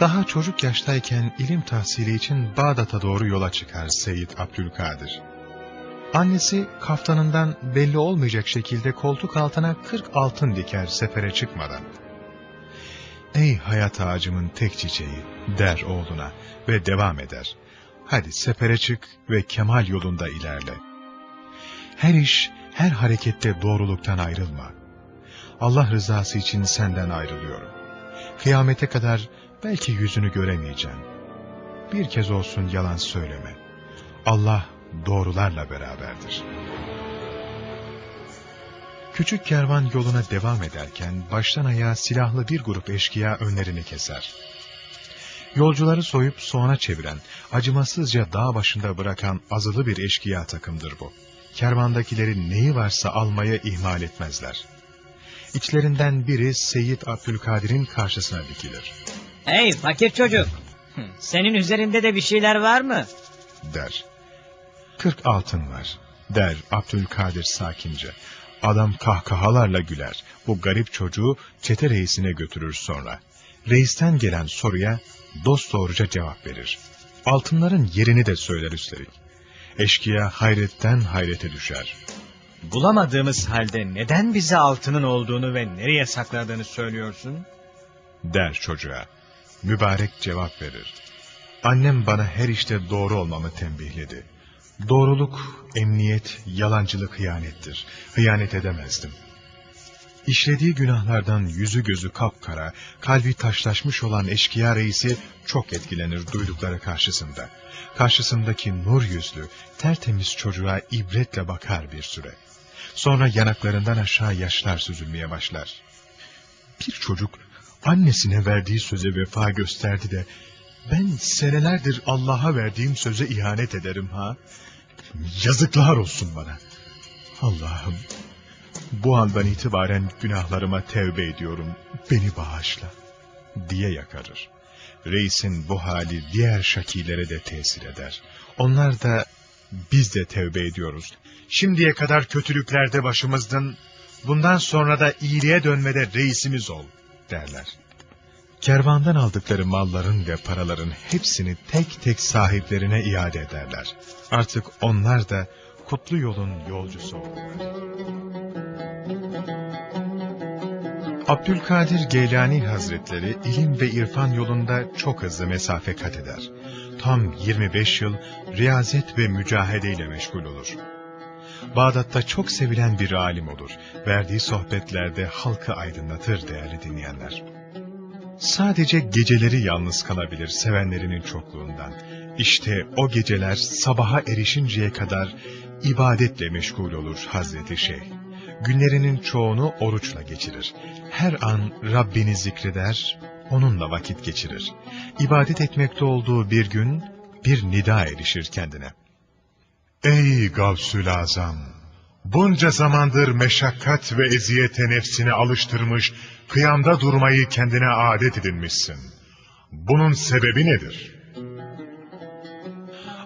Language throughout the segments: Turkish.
Daha çocuk yaştayken ilim tahsili için Bağdat'a doğru yola çıkar Seyyid Abdülkadir. Annesi kaftanından belli olmayacak şekilde koltuk altına kırk altın diker sefere çıkmadan. Ey hayat ağacımın tek çiçeği der oğluna ve devam eder. Hadi sefere çık ve kemal yolunda ilerle. Her iş, her harekette doğruluktan ayrılma. Allah rızası için senden ayrılıyorum. Kıyamete kadar belki yüzünü göremeyeceğim. Bir kez olsun yalan söyleme. Allah doğrularla beraberdir. Küçük kervan yoluna devam ederken baştan ayağa silahlı bir grup eşkıya önlerini keser. Yolcuları soyup soğana çeviren, acımasızca dağ başında bırakan azılı bir eşkıya takımdır bu. Kervandakilerin neyi varsa almaya ihmal etmezler. İçlerinden biri Seyyid Abdülkadir'in karşısına dikilir. Hey fakir çocuk. Senin üzerinde de bir şeyler var mı? der. Kırk altın var, der Abdülkadir sakince. Adam kahkahalarla güler. Bu garip çocuğu çete reisine götürür sonra. Reisten gelen soruya dost doğruca cevap verir. Altınların yerini de söyler üstelik. Eşkıya hayretten hayrete düşer. Bulamadığımız halde neden bize altının olduğunu ve nereye sakladığını söylüyorsun? Der çocuğa. Mübarek cevap verir. Annem bana her işte doğru olmamı tembihledi. Doğruluk, emniyet, yalancılık hıyanettir. Hıyanet edemezdim. İşlediği günahlardan yüzü gözü kapkara, kalbi taşlaşmış olan eşkıya reisi çok etkilenir duydukları karşısında. Karşısındaki nur yüzlü, tertemiz çocuğa ibretle bakar bir süre. Sonra yanaklarından aşağı yaşlar süzülmeye başlar. Bir çocuk annesine verdiği söze vefa gösterdi de, ben senelerdir Allah'a verdiğim söze ihanet ederim ha. Yazıklar olsun bana. Allah'ım, bu andan itibaren günahlarıma tevbe ediyorum, beni bağışla, diye yakarır. Reisin bu hali diğer şakilere de tesir eder. Onlar da, biz de tevbe ediyoruz. Şimdiye kadar kötülüklerde başımızdın, bundan sonra da iyiliğe dönmede reisimiz ol, derler. Kervandan aldıkları malların ve paraların hepsini tek tek sahiplerine iade ederler. Artık onlar da kutlu yolun yolcusu olurlar. Abdülkadir Geylani Hazretleri ilim ve irfan yolunda çok hızlı mesafe kat eder. Tam 25 yıl riyazet ve mücahedeyle meşgul olur. Bağdat'ta çok sevilen bir alim olur. Verdiği sohbetlerde halkı aydınlatır değerli dinleyenler. Sadece geceleri yalnız kalabilir sevenlerinin çokluğundan. İşte o geceler sabaha erişinceye kadar ibadetle meşgul olur Hazreti Şeyh. Günlerinin çoğunu oruçla geçirir. Her an Rabbini zikreder, onunla vakit geçirir. İbadet etmekte olduğu bir gün bir nida erişir kendine. Ey Gavsül Azam! Bunca zamandır meşakkat ve eziyete nefsini alıştırmış, kıyamda durmayı kendine adet edinmişsin. Bunun sebebi nedir?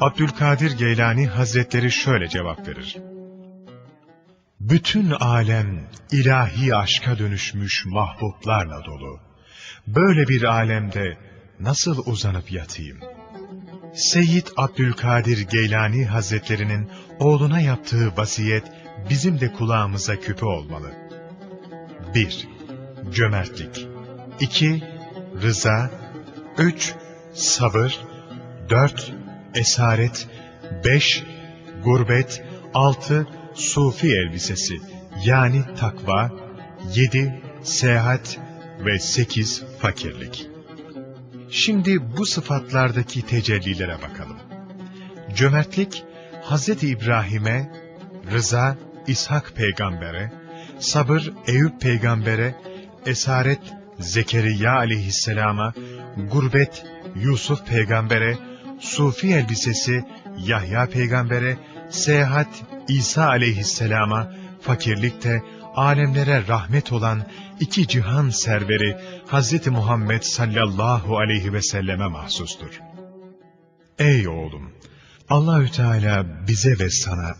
Abdülkadir Geylani Hazretleri şöyle cevap verir. Bütün alem ilahi aşka dönüşmüş mahbublarla dolu. Böyle bir alemde nasıl uzanıp yatayım? Seyyid Abdülkadir Geylani Hazretlerinin oğluna yaptığı vasiyet bizim de kulağımıza küpe olmalı. 1. Cömertlik 2. Rıza 3. Sabır 4. Esaret 5. Gurbet 6. Sufi elbisesi yani takva 7. Seyahat ve 8. Fakirlik Şimdi bu sıfatlardaki tecellilere bakalım. Cömertlik, Hz. İbrahim'e, rıza, İshak peygambere, sabır, Eyüp peygambere, esaret, Zekeriya aleyhisselama, gurbet, Yusuf peygambere, sufi elbisesi, Yahya peygambere, seyahat, İsa aleyhisselama, fakirlikte, alemlere rahmet olan iki cihan serveri Hz. Muhammed sallallahu aleyhi ve selleme mahsustur. Ey oğlum! Allahü Teala bize ve sana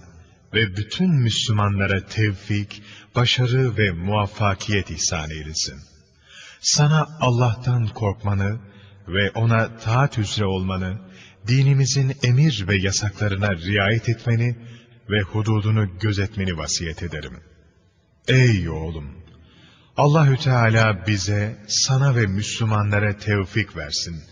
ve bütün Müslümanlara tevfik, başarı ve muvaffakiyet ihsan eylesin. Sana Allah'tan korkmanı ve ona taat üzere olmanı, dinimizin emir ve yasaklarına riayet etmeni ve hududunu gözetmeni vasiyet ederim. Ey oğlum! Allahü Teala bize, sana ve Müslümanlara tevfik versin.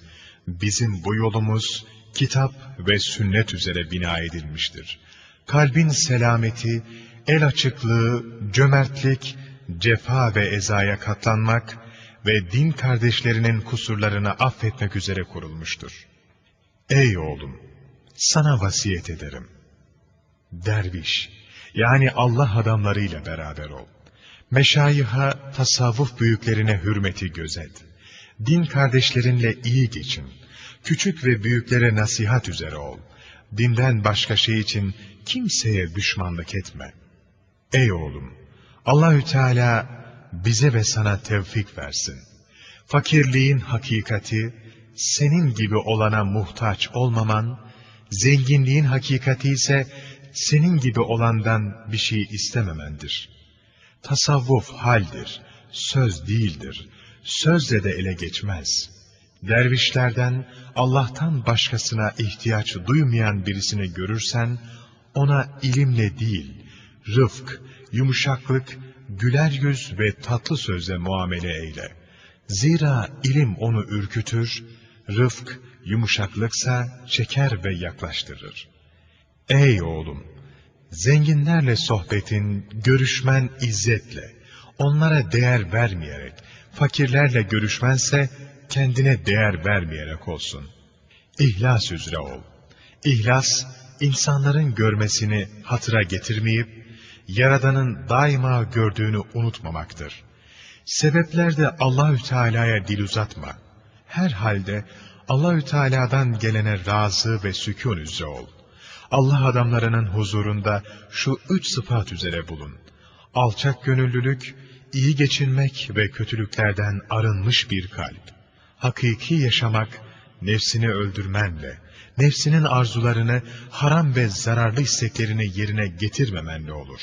Bizim bu yolumuz kitap ve sünnet üzere bina edilmiştir. Kalbin selameti, el açıklığı, cömertlik, cefa ve ezaya katlanmak ve din kardeşlerinin kusurlarını affetmek üzere kurulmuştur. Ey oğlum! Sana vasiyet ederim. Derviş, yani Allah adamlarıyla beraber ol. Meşayiha, tasavvuf büyüklerine hürmeti gözet. Din kardeşlerinle iyi geçin. Küçük ve büyüklere nasihat üzere ol. Dinden başka şey için kimseye düşmanlık etme. Ey oğlum! Allahü Teala bize ve sana tevfik versin. Fakirliğin hakikati, senin gibi olana muhtaç olmaman, zenginliğin hakikati ise senin gibi olandan bir şey istememendir. Tasavvuf haldir, söz değildir. Sözle de ele geçmez. Dervişlerden, Allah'tan başkasına ihtiyaç duymayan birisini görürsen, ona ilimle değil, rıfk, yumuşaklık, güler yüz ve tatlı sözle muamele eyle. Zira ilim onu ürkütür, rıfk, yumuşaklıksa çeker ve yaklaştırır. Ey oğlum! Zenginlerle sohbetin, görüşmen izzetle, onlara değer vermeyerek, fakirlerle görüşmense kendine değer vermeyerek olsun. İhlas üzere ol. İhlas, insanların görmesini hatıra getirmeyip, Yaradan'ın daima gördüğünü unutmamaktır. Sebeplerde Allahü Teala'ya dil uzatma. Her halde Allahü Teala'dan gelene razı ve sükun üzere ol. Allah adamlarının huzurunda şu üç sıfat üzere bulun. Alçak gönüllülük, iyi geçinmek ve kötülüklerden arınmış bir kalp. Hakiki yaşamak, nefsini öldürmenle, nefsinin arzularını, haram ve zararlı isteklerini yerine getirmemenle olur.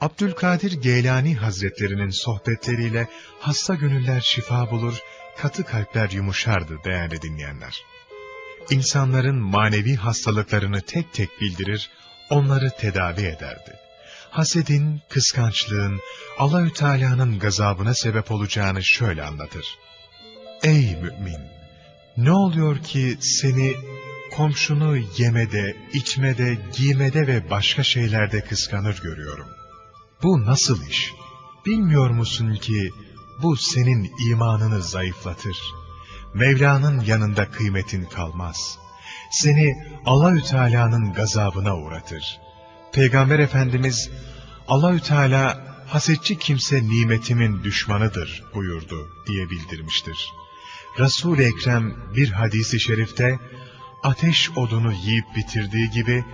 Abdülkadir Geylani Hazretlerinin sohbetleriyle hasta gönüller şifa bulur, katı kalpler yumuşardı değerli dinleyenler. İnsanların manevi hastalıklarını tek tek bildirir, onları tedavi ederdi. Hasedin, kıskançlığın, Allahü Teala'nın gazabına sebep olacağını şöyle anlatır. Ey mümin! Ne oluyor ki seni komşunu yemede, içmede, giymede ve başka şeylerde kıskanır görüyorum. Bu nasıl iş? Bilmiyor musun ki bu senin imanını zayıflatır. Mevla'nın yanında kıymetin kalmaz. Seni Allahü Teala'nın gazabına uğratır. Peygamber Efendimiz Allahü Teala hasetçi kimse nimetimin düşmanıdır buyurdu diye bildirmiştir. Resul-i Ekrem bir hadisi şerifte ateş odunu yiyip bitirdiği gibi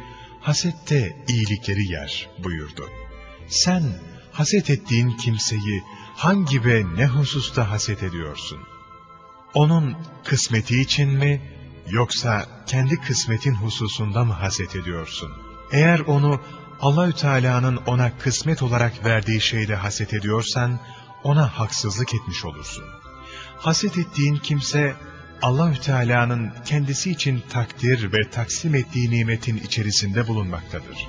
hasette iyilikleri yer buyurdu. Sen haset ettiğin kimseyi hangi ve ne hususta haset ediyorsun? Onun kısmeti için mi yoksa kendi kısmetin hususunda mı haset ediyorsun? Eğer onu Allahü Teala'nın ona kısmet olarak verdiği şeyde haset ediyorsan ona haksızlık etmiş olursun. Haset ettiğin kimse Allahü Teala'nın kendisi için takdir ve taksim ettiği nimetin içerisinde bulunmaktadır.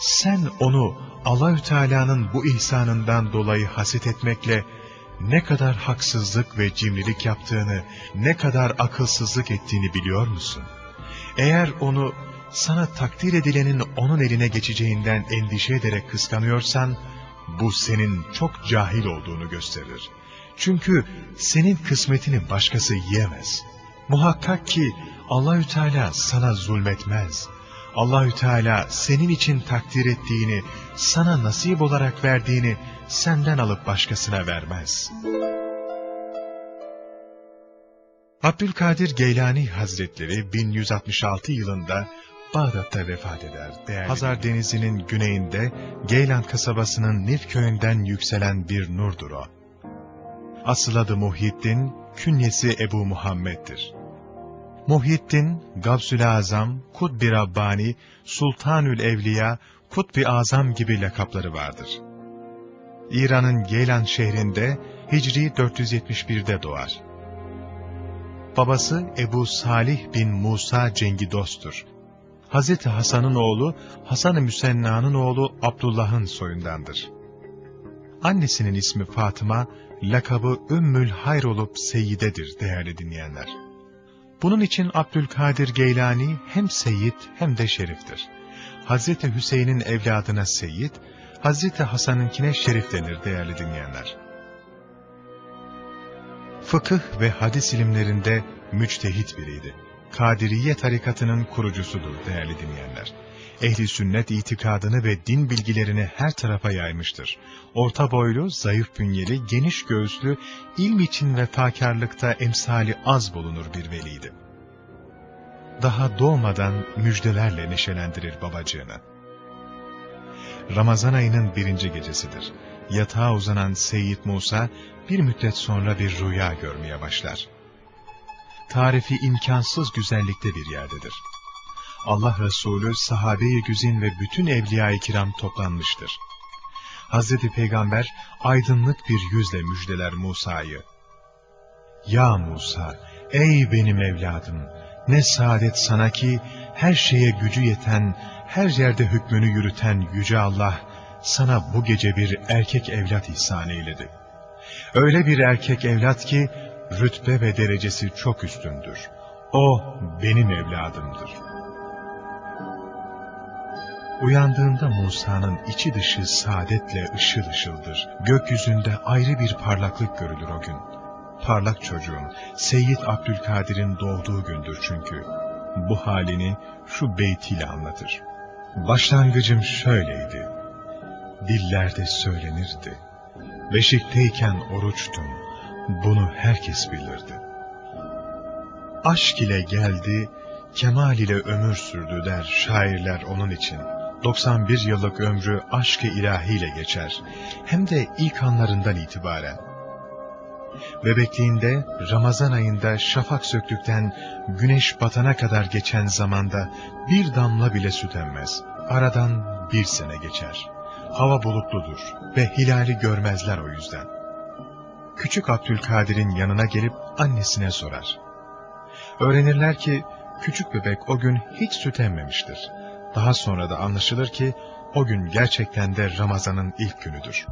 Sen onu Allahü Teala'nın bu ihsanından dolayı haset etmekle ne kadar haksızlık ve cimrilik yaptığını, ne kadar akılsızlık ettiğini biliyor musun? Eğer onu sana takdir edilenin onun eline geçeceğinden endişe ederek kıskanıyorsan, bu senin çok cahil olduğunu gösterir. Çünkü senin kısmetini başkası yiyemez. Muhakkak ki Allahü Teala sana zulmetmez. Allahü Teala senin için takdir ettiğini, sana nasip olarak verdiğini senden alıp başkasına vermez. Abdülkadir Geylani Hazretleri 1166 yılında Bağdat'ta vefat eder. Değerli Hazar Denizi'nin güneyinde Geylan kasabasının Nif köyünden yükselen bir nurdur o. Asıl adı Muhyiddin, künyesi Ebu Muhammed'dir. Muhyiddin, Gavsül Azam, Kutbi Rabbani, Sultanül Evliya, Kutbi Azam gibi lakapları vardır. İran'ın Geylan şehrinde Hicri 471'de doğar. Babası Ebu Salih bin Musa Cengidos'tur. Hazreti Hasan'ın oğlu Hasan-ı Müsenna'nın oğlu Abdullah'ın soyundandır. Annesinin ismi Fatıma, lakabı Ümmül Hayr olup Seyyide'dir değerli dinleyenler. Bunun için Abdülkadir Geylani hem Seyyid hem de Şerif'tir. Hazreti Hüseyin'in evladına Seyyid, Hazreti Hasan'ınkine Şerif denir değerli dinleyenler. Fıkıh ve hadis ilimlerinde müçtehit biriydi. Kadiriye tarikatının kurucusudur değerli dinleyenler. Ehli sünnet itikadını ve din bilgilerini her tarafa yaymıştır. Orta boylu, zayıf bünyeli, geniş göğüslü, ilm için ve fakarlıkta emsali az bulunur bir veliydi. Daha doğmadan müjdelerle neşelendirir babacığını. Ramazan ayının birinci gecesidir. Yatağa uzanan Seyyid Musa bir müddet sonra bir rüya görmeye başlar. Tarifi imkansız güzellikte bir yerdedir. Allah Resulü, sahabe-i güzin ve bütün evliya-i kiram toplanmıştır. Hazreti Peygamber aydınlık bir yüzle müjdeler Musa'yı. Ya Musa, ey benim evladım, ne saadet sana ki her şeye gücü yeten, her yerde hükmünü yürüten Yüce Allah, sana bu gece bir erkek evlat ihsan eyledi. Öyle bir erkek evlat ki, rütbe ve derecesi çok üstündür. O benim evladımdır. Uyandığında Musa'nın içi dışı saadetle ışıl ışıldır. Gökyüzünde ayrı bir parlaklık görülür o gün. Parlak çocuğun, Seyyid Abdülkadir'in doğduğu gündür çünkü. Bu halini şu beytiyle anlatır. Başlangıcım şöyleydi. Dillerde söylenirdi. Beşikteyken oruçtum. Bunu herkes bilirdi. Aşk ile geldi, kemal ile ömür sürdü der şairler onun için. 91 yıllık ömrü aşk-ı ilahiyle geçer. Hem de ilk anlarından itibaren. Bebekliğinde Ramazan ayında şafak söktükten güneş batana kadar geçen zamanda bir damla bile süt emmez. Aradan bir sene geçer. Hava bulutludur ve hilali görmezler o yüzden. Küçük Abdülkadir'in yanına gelip annesine sorar. Öğrenirler ki küçük bebek o gün hiç süt emmemiştir. Daha sonra da anlaşılır ki o gün gerçekten de Ramazan'ın ilk günüdür.